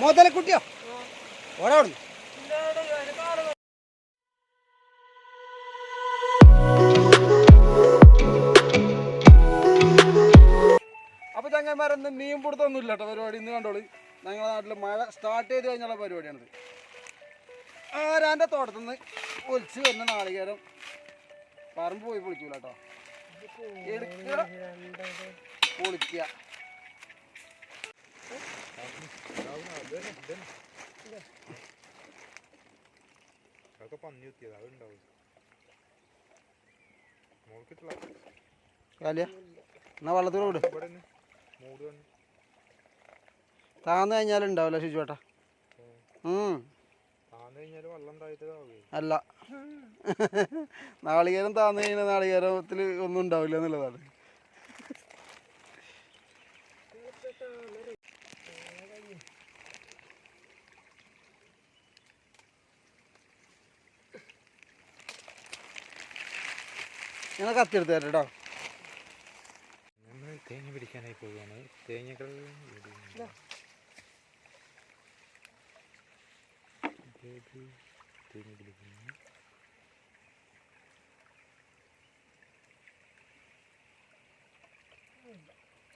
മുതലക്കുട്ടിയോ ഓടാ ഓടുന്നു. അപ്പൊ ചങ്ങന്മാരൊന്ന് മീൻ പിടുത്തൊന്നും ഇല്ല കേട്ടോ പരിപാടി. ഇന്ന് കണ്ടോളൂ. ഞങ്ങളുടെ നാട്ടിൽ മഴ സ്റ്റാർട്ട് ചെയ്ത് കഴിഞ്ഞുള്ള പരിപാടിയാണിത്. ആരാന്റെ തോട്ടത്തിന്ന് ഒലിച്ച് വരുന്ന നാളികേരം? പറമ്പ് പോയി പൊളിക്കൂല കേട്ടോ എടുക്കുക പൊളിക്കുക അതൊക്കെ പന്നി കുത്തിയത് അതുണ്ടാവും മോൾക്കിട്ടുള്ള കാലിയ എന്നാ വള്ളത്തിൽ വിട്. മൂട് വന്ന് താന്ന് കഴിഞ്ഞാൽ ഉണ്ടാവില്ല ശുചിവേട്ടാ അല്ല. നാളികേരം താന്ന് കഴിഞ്ഞാൽ നാളികേരത്തിൽ ഒന്നും ഉണ്ടാവില്ല എന്നുള്ളതാണ്. ഞാൻ കത്തിയെടുത്ത് തരട്ടോ തരാം കേട്ടോ നമ്മൾ തേങ്ങ പിടിക്കാനായി പോവുകയാണ്. തേങ്ങകൾ തേങ്ങ പിടിക്കുന്നു.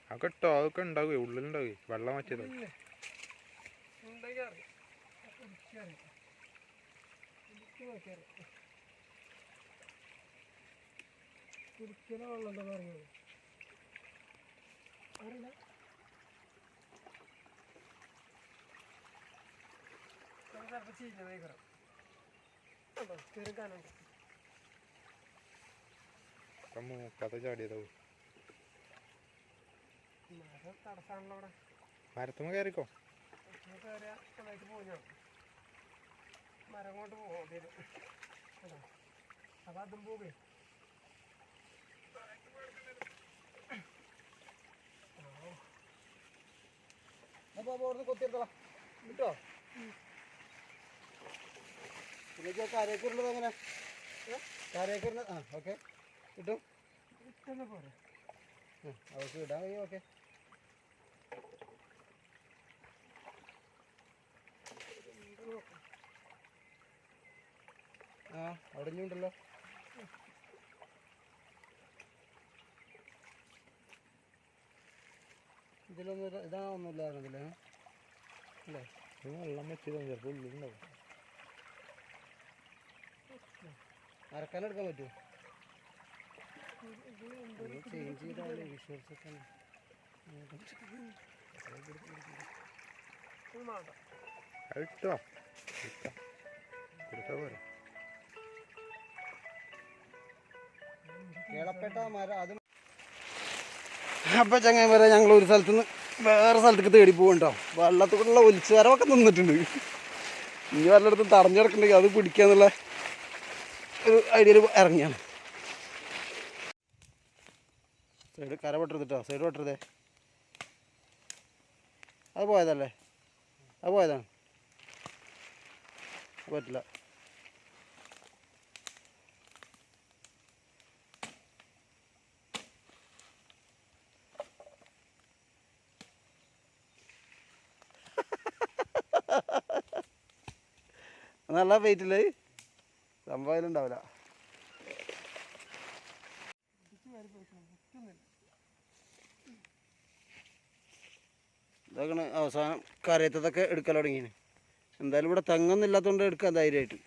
അതൊക്കെ ഇട്ടോ അതൊക്കെ ഉണ്ടാവുകയെ ഉള്ളിലുണ്ടാവുകയെ വെള്ളം വച്ചത്. ഉണ്ടാക്കി അറിയാം. കുടിക്കണ വെള്ളം എന്താ പറഞ്ഞത് അറിയില്ല. ചിലപ്പോൾ ഉണ്ടോ? ചാടിയതാവും മരം അവിടെ. മരത്തുമ്മ കയറിക്കോ. നന്നായിട്ട് മരം കൊണ്ട് വരും അതും പോകേ അപ്പോൾ അവിടുന്ന് കൊത്തിയെടുത്തോളാം. കിട്ടോ പിന്നെ കരയൊക്കെ എങ്ങനെ? കരയൊക്കെ ആ ഓക്കെ. കിട്ടും പോരെ. അവർക്ക് ഇടാൻ കഴിയും ഓക്കെ. ആ അവിടെ ഇനി ഉണ്ടല്ലോ ഇതിലൊന്നും ഇത- ഇതാ ഒന്നുമില്ലായിരുന്നില്ലേ അല്ലേ? വെള്ളം വെച്ചതാണ് ചിലപ്പോൾ ഉള്ളിലുണ്ടാവും അരക്കാൻ എടുക്കാൻ പറ്റുമോ ചേഞ്ച് ചെയ്താലേ ഇട്ടോ പോരെ. കേളപ്പെട്ട മരം അത് അപ്പം ചങ്ങായി വരെ ഞങ്ങൾ ഒരു സ്ഥലത്ത് നിന്ന് വേറെ സ്ഥലത്തേക്ക് തേടി പോകുന്നുണ്ടോ വെള്ളത്തിൽ കൂടെയുള്ള ഒലിച്ചുവരവൊക്കെ നിന്നിട്ടുണ്ട്. ഇനി വല്ലയിടത്തും തടഞ്ഞു അത് പിടിക്കാന്നുള്ള ഒരു ഐഡിയയിൽ ഇറങ്ങിയാണ്. സൈഡ് കര പെട്ടെടുത്തിട്ടോ? സൈഡ് വെട്ടരുതേ അത് പോയതല്ലേ? അത് പോയതാണ്. പറ്റില്ല. നല്ല വെയിറ്റില്ലേ സംഭവം അതിലുണ്ടാവില്ല ഇതൊക്കെയാണ് അവസാനം കരയത്തതൊക്കെ എടുക്കാൻ തുടങ്ങിയാണ് എന്തായാലും ഇവിടെ തെങ്ങൊന്നും ഇല്ലാത്തതുകൊണ്ട് എടുക്കാം ധൈര്യമായിട്ട്.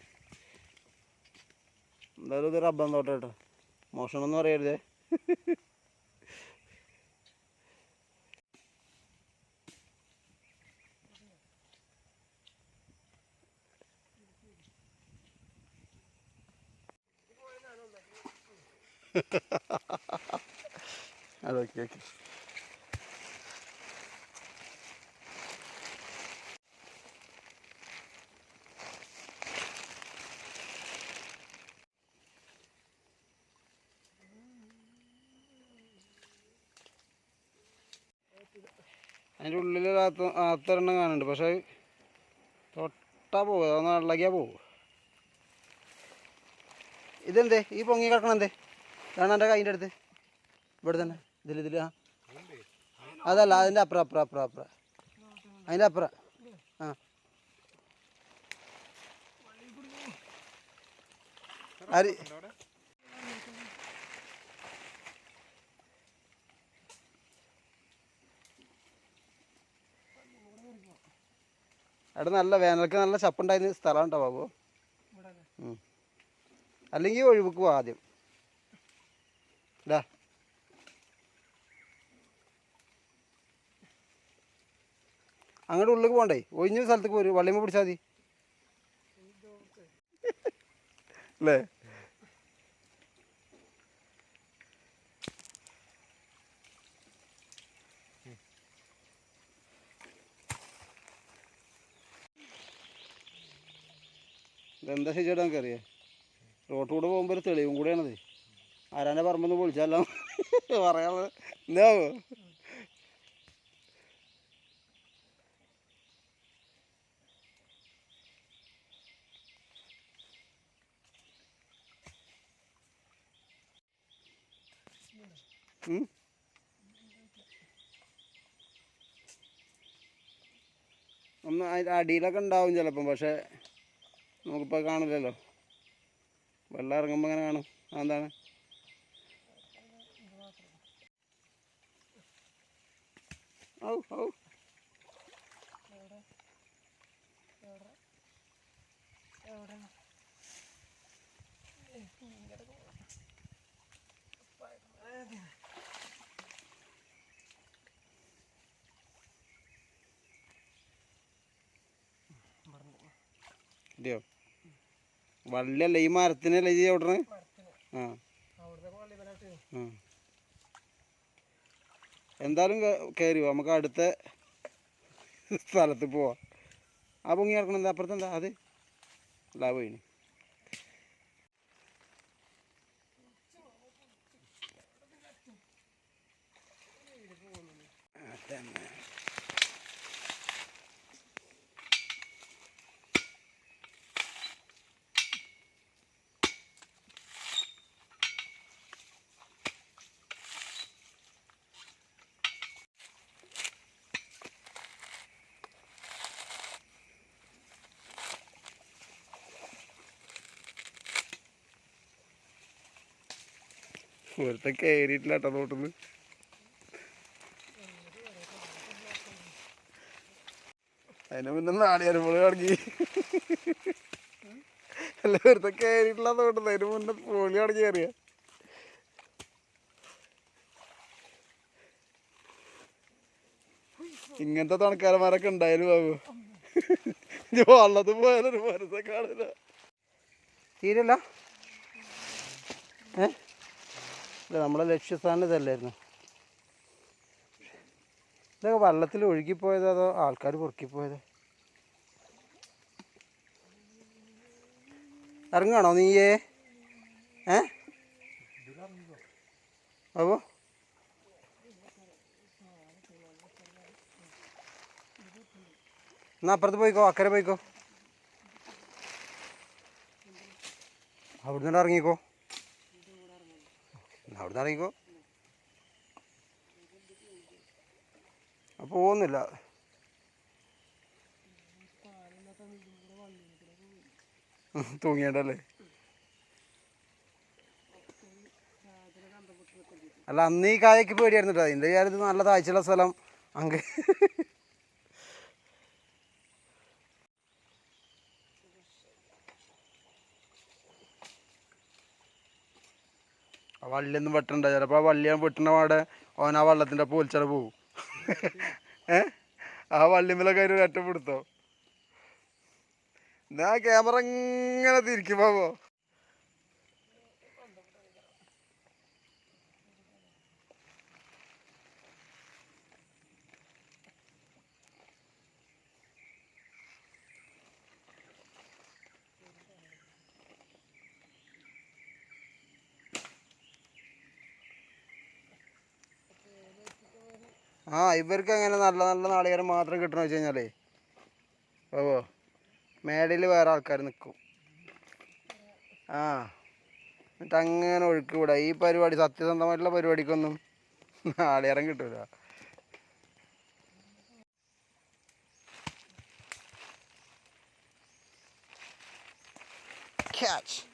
എന്തായാലും ഇത് റബ്ബർ തോട്ടം കേട്ടോ. മോഷണമൊന്നും അറിയരുതേ അതൊക്കെ ഓക്കെ അതിന്റെ ഉള്ളിൽ അത്തൊരെണ്ണം കാണുന്നുണ്ട്. പക്ഷെ തൊട്ടാ പോകും അതൊന്ന് ഇളകിയാൽ പോകും ഇതെന്തേ? ഈ പൊങ്ങി കിടക്കണെന്തേ ഇതാണ് എന്റെ കൈന്റെ അടുത്ത്. ഇവിടെ തന്നെ. ഇതിൽ ഇതിൽ ആ. അതല്ല അതിന്റെ അപ്പുറം അപ്പുറം അപ്പുറം അപ്പുറം. അതിന്റെ അപ്പുറം. ആ. അരി. അവിടെ നല്ല വേനൽക്ക് നല്ല ചപ്പുണ്ടായിരുന്ന സ്ഥലം ഉണ്ടോ ബാബു. അല്ലെങ്കിൽ ഒഴിവുക്ക് ആദ്യം. ഇതാ അങ്ങോട്ട് ഉള്ളിലേക്ക് പോണ്ടേ? ഒഴിഞ്ഞ സ്ഥലത്തേക്ക് പോരും. വള്ളിയമ്മ പിടിച്ചാൽ മതി. അല്ലേ ഇതെന്താ ശരിയായിട്ട് നമുക്കറിയാം റോട്ടിലൂടെ പോകുമ്പോൾ ഒരു തെളിവും കൂടെയാണത്. ആരാന്റെ പറമ്പെന്ന് പൊളിച്ചല്ലോ പറയാനുള്ളത് എന്താവോ? ഒന്ന് അടിയിലൊക്കെ ഉണ്ടാവും ചിലപ്പം പക്ഷേ നമുക്കിപ്പോൾ കാണില്ലല്ലോ. വെള്ളം ഇറങ്ങുമ്പോൾ അങ്ങനെ കാണും. അതെന്താണ്? ഔ ഔ എവിടെ? ഇതെയോ? വള്ളിയല്ല ഈ മരത്തിനല്ലേ ചവിട്ടണേ മരത്തിന്. ആ. ആ. എന്തായാലും കയറി നമുക്ക് അടുത്ത സ്ഥലത്ത് പോവാം. ആ പൊങ്ങി കിടക്കണം എന്താ? അപ്പുറത്ത് എന്താ? അത്? ലാവ് ഒരുത്ത കയറിയിട്ടില്ല കേട്ടോ തോട്ടുന്ന്. അതിന് മുന്നേ നാളികേരമ്പോൾ തുടങ്ങി. അല്ല വെറുതെ കയറിയിട്ടില്ല തോട്ടുന്നു. അതിന് മുന്നേ പോളി തുടങ്ങി കയറിയ ഇങ്ങനത്തെ തണക്കാരന്മാരൊക്കെ ഉണ്ടായാലും ബാബു വള്ളത്ത് പോയാലൊരു മനസ്സൊക്കെ കാണില്ല തീരല്ല? ഏ? ഇല്ല നമ്മളെ ലക്ഷ്യസ്ഥാനം ഇതല്ലായിരുന്നു. ഇതൊക്കെ വെള്ളത്തിൽ ഒഴുകിപ്പോയതോ അതോ ആൾക്കാർ പൊറുക്കിപ്പോയത്? ഇറങ്ങാണോ നീയേ? ഏ? അപ്പോ എന്നാ അപ്പുറത്ത് പോയിക്കോ അക്കരെ പോയിക്കോ. അവിടുന്ന് ഇറങ്ങിക്കോ. അവിടുന്ന് ഇറങ്ങിക്കോ അപ്പോൾ പോകുന്നില്ല. തൂങ്ങിയണ്ടല്ലേ അല്ല അന്ന് ഈ കായക്ക് പേടിയായിരുന്നു കേട്ടോ അതിന്റെ കാര്യത്തിൽ നല്ല താഴ്ചയുള്ള സ്ഥലം. അങ്ങ് വള്ളിയൊന്നും വെട്ടണ്ട. ചിലപ്പോൾ ആ വള്ളിയാണ് വെട്ടണ പാടെ ഓൻ ആ വള്ളത്തിന്റെ പോലിച്ചട പോവും. ഏ? ആ വള്ളിമ്മലൊക്കെ അതിന് ഒറ്റപ്പെടുത്തോ എന്നാ ക്യാമറ ഇങ്ങനെ തിരിക്കും ബാബോ ആ ഇവർക്ക് അങ്ങനെ നല്ല നല്ല നാളികേരം മാത്രം കിട്ടണമെന്ന് വെച്ച് കഴിഞ്ഞാലേ? ഓ മേടയിൽ വേറെ ആൾക്കാർ നിൽക്കും ആ എന്നിട്ട് അങ്ങനെ ഒഴുക്കി വിടുക ഈ പരിപാടി സത്യസന്ധമായിട്ടുള്ള പരിപാടിക്കൊന്നും നാളികേരം കിട്ടില്ല catch.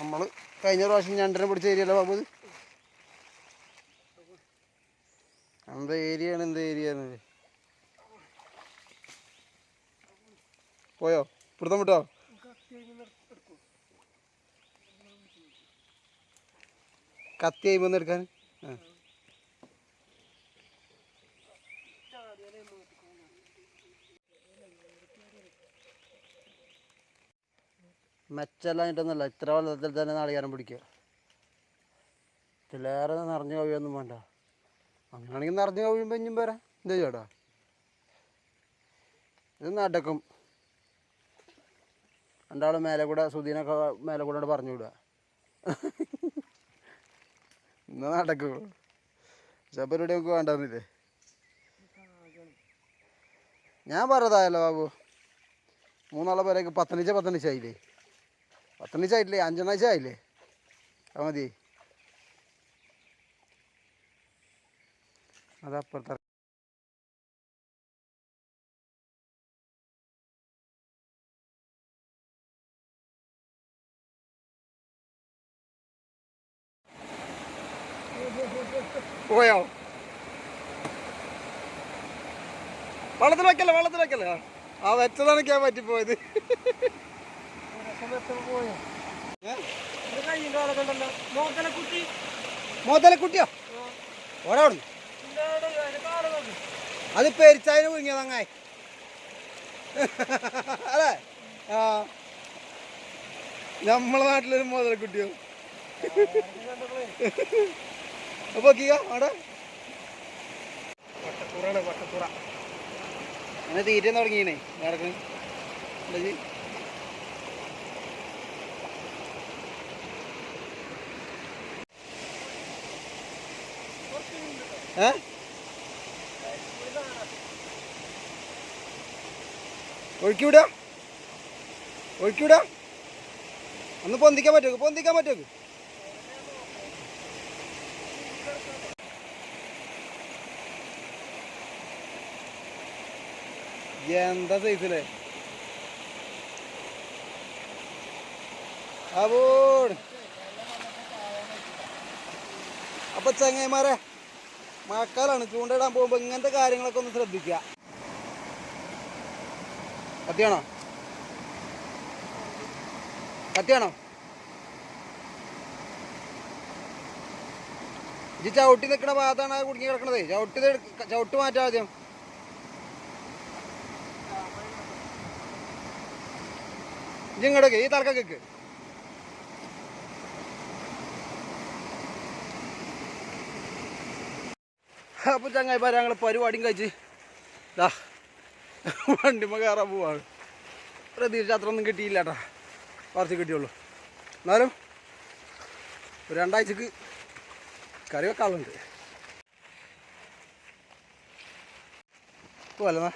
നമ്മൾ കഴിഞ്ഞ പ്രാവശ്യം ഞണ്ടിനെ പിടിച്ച ഏരിയല്ല ബാബു ഇത്? എന്ത് ഏരിയയാണ് എന്ത് ഏരിയ പോയോ? പിടുത്തം വിട്ടോ? കത്തി അയിമെന്ന് എടുക്കാൻ? ആ. മെച്ചല്ലാഞ്ഞിട്ടൊന്നുമല്ല. ഇത്ര വെള്ളത്തിൽ തന്നെ നാളികാരം പിടിക്കുക. ഇതിലേറെ നിറഞ്ഞു കവിയൊന്നും വേണ്ട. അങ്ങനെയാണെങ്കിൽ നിറഞ്ഞു കവിയുമ്പോൾ ഇഞ്ഞും വരാം. എന്താ ചേട്ടാ. ഇത് നടക്കും. രണ്ടാളും മേലെ കൂടെ സുധീനൊക്കെ മേലെ കൂടെ പറഞ്ഞു വിടുക എന്നാ നടക്കും. പരിപാടി നമുക്ക് വേണ്ടെന്നില്ലേ? ഞാൻ പറഞ്ഞതായല്ലോ ബാബു. മൂന്നാളെ പേരേക്ക് പത്തനിച്ച പത്തണിച്ച ആയില്ലേ? പത്തണിച്ച ആയിട്ടില്ലേ? അഞ്ചെണ്ണാഴ്ച ആയില്ലേ? അത് മതി. അതപ്പുറത്തെ പോയോ? വെള്ളത്തിൽ വെക്കല്ലേ വെള്ളത്തിൽ വെക്കല്ലേ. ആ വെച്ചതാണ് ഞാൻ പറ്റിപ്പോയത്. മോതലക്കുട്ടിയോ? ഓടെ ഓടുന്നു അത് പെരിച്ചായന് കുടുങ്ങിയത് അങ്ങായി. അല്ലേ? ആ. നമ്മളെ നാട്ടിലൊരു മുതലക്കുട്ടിയോ? അപ്പൊ നോക്കിക്ക അവിടെ? വട്ടക്കൂറാണ് വട്ടക്കൂറ അങ്ങനെ തീറ്റ തുടങ്ങിയേ നടക്കണേ ഒഴുക്കി വിടാ ഒഴുക്കി വിടാ ഒന്ന് പൊന്തിക്കാൻ പറ്റുമോ? പൊന്തിക്കാൻ പറ്റുമോ? എന്താ സൈസിലേ അപ്പോ അപ്പൊ ചങ്ങായിമാരെ മഴക്കാലാണ്. ചൂണ്ടയിടാൻ പോകുമ്പോ ഇങ്ങനത്തെ കാര്യങ്ങളൊക്കെ ഒന്ന് ശ്രദ്ധിക്കുക. കത്തിയാണോ കത്തിയാണോ ഇത് ചവിട്ടി നിൽക്കുന്ന ഭാഗത്താണ് കുടുങ്ങി കിടക്കണത്. ചവിട്ടി ചവിട്ട് മാറ്റാം ആദ്യം. ഇങ്ങോട്ടേക്ക് ഈ തലക്കൊക്കെ അപ്പൊ ചങ്ങായിപ്പാര ഞങ്ങൾ പരിപാടിയും കഴിച്ച്. ദാ വണ്ടിമ്മ കയറാൻ പോവാണ്. പ്രതീക്ഷ അത്ര ഒന്നും കിട്ടിയില്ല കേട്ടാ കുറച്ച് കിട്ടിയുള്ളൂ. എന്നാലും ഒരു രണ്ടാഴ്ചക്ക് കറി വെക്കാളുണ്ട് പോവല്ലേ എന്നാ?